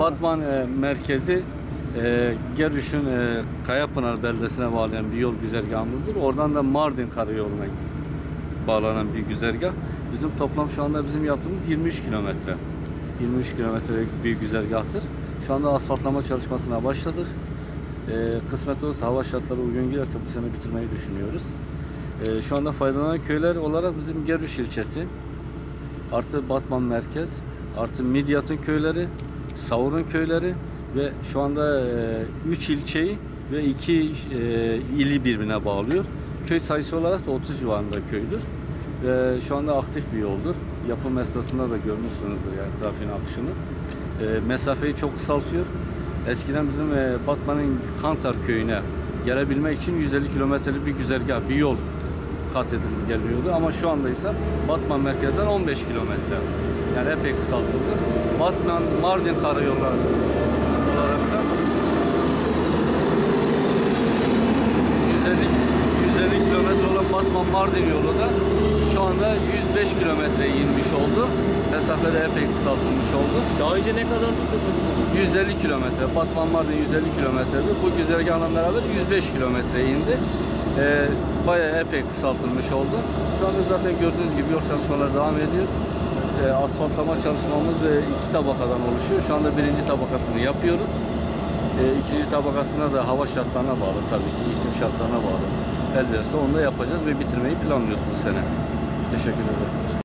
Batman e, merkezi e, Gerüş'ün e, Kayapınar beldesine bağlayan bir yol güzergahımızdır. Oradan da Mardin karayoluna bağlanan bir güzergah. Bizim toplam şu anda bizim yaptığımız 23 kilometre. 23 kilometrelik bir güzergahtır. Şu anda asfaltlama çalışmasına başladık. E, kısmet olursa hava şartları uygun gelirse bu sene bitirmeyi düşünüyoruz. E, şu anda faydalanan köyler olarak bizim Gerüş ilçesi, artı Batman merkez, artı Midyat'ın köyleri, Savur'un köyleri ve şu anda 3 ilçeyi ve 2 ili birbirine bağlıyor. Köy sayısı olarak da 30 civarında köydür. Ve şu anda aktif bir yoldur. Yapım esnasında da görmüşsünüzdür yani trafiğin akışını. E, mesafeyi çok kısaltıyor. Eskiden bizim e, Batman'ın Kantar köyüne gelebilmek için 150 kilometrelik bir güzergah, bir yol kat edilip geliyordu. Ama şu anda ise Batman merkezden 15 kilometre. Yani epey kısaltıldı. Batman Mardin karayolları olarak da 150 150 kilometre olan Batman Mardin yolu da şu anda 105 kilometreye inmiş oldu. Mesafe de epey kısaltılmış oldu. Daha önce ne kadar tutuyordunuz? 150 kilometre. Batman Mardin 150 kilometredir. Bu güzergahla beraber 105 kilometreye indi. Ee, bayağı epey kısaltılmış oldu. Şu anda zaten gördüğünüz gibi yol çalışmaları devam ediyor. Ee, asfaltlama çalışmamız e, iki tabakadan oluşuyor. Şu anda birinci tabakasını yapıyoruz. Ee, ikinci tabakasına da hava şartlarına bağlı tabii ki, iklim şartlarına bağlı. Elde onu da yapacağız ve bitirmeyi planlıyoruz bu sene. Teşekkür ederim.